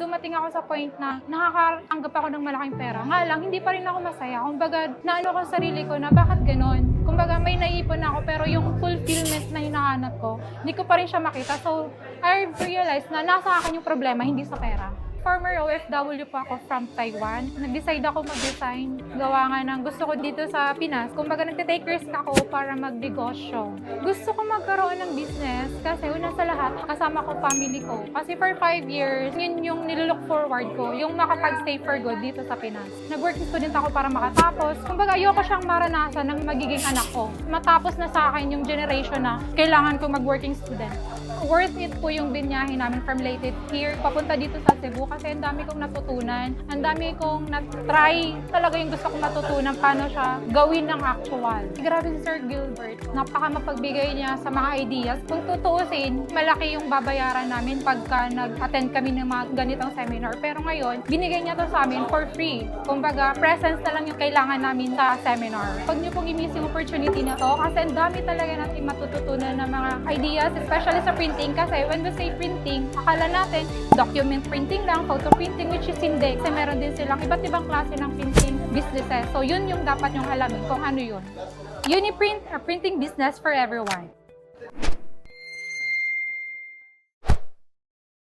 dumating ako sa point na nakakatanggap ako ng malaking pera. Nga lang, hindi pa rin ako masaya. Kumbaga, naano ko sa sarili ko na bakit ganon? Kumbaga, may naipon ako pero yung fulfillment na hinahanap ko, hindi ko pa rin siya makita. So, I realized na nasa akin yung problema, hindi sa pera. Former OFW po ako from Taiwan. Nag-decide ako mag-resign. Gawa nga ng gusto ko dito sa Pinas. Kumbaga nagte-take risk ako para magnegosyo. Gusto ko magkaroon ng business kasi una sa lahat, kasama ko family ko. Kasi for five years, yun yung nilook forward ko, yung makapag-stay for good dito sa Pinas. Nag-working student ako para makatapos. Kumbaga ayoko siyang maranasan ng magiging anak ko. Matapos na sa akin yung generation na kailangan ko mag-working student worth it po yung binyahe namin from Leyte here papunta dito sa Cebu kasi ang dami kong natutunan. Ang dami kong na-try talaga yung gusto kong matutunan paano siya gawin ng actual. Grabe si Sir Gilbert. Napaka mapagbigay niya sa mga ideas. Kung tutuusin, malaki yung babayaran namin pagka nag-attend kami ng mga ganitong seminar. Pero ngayon, binigay niya to sa amin for free. Kumbaga, presence na lang yung kailangan namin sa seminar. Huwag niyo pong i-miss yung opportunity na to kasi ang dami talaga natin matututunan ng mga ideas, especially sa printing kasi when we say printing, akala natin document printing lang, photo printing which is hindi. Kasi meron din silang iba't ibang klase ng printing businesses. So yun yung dapat yung alamin kung ano yun. Uniprint, a printing business for everyone.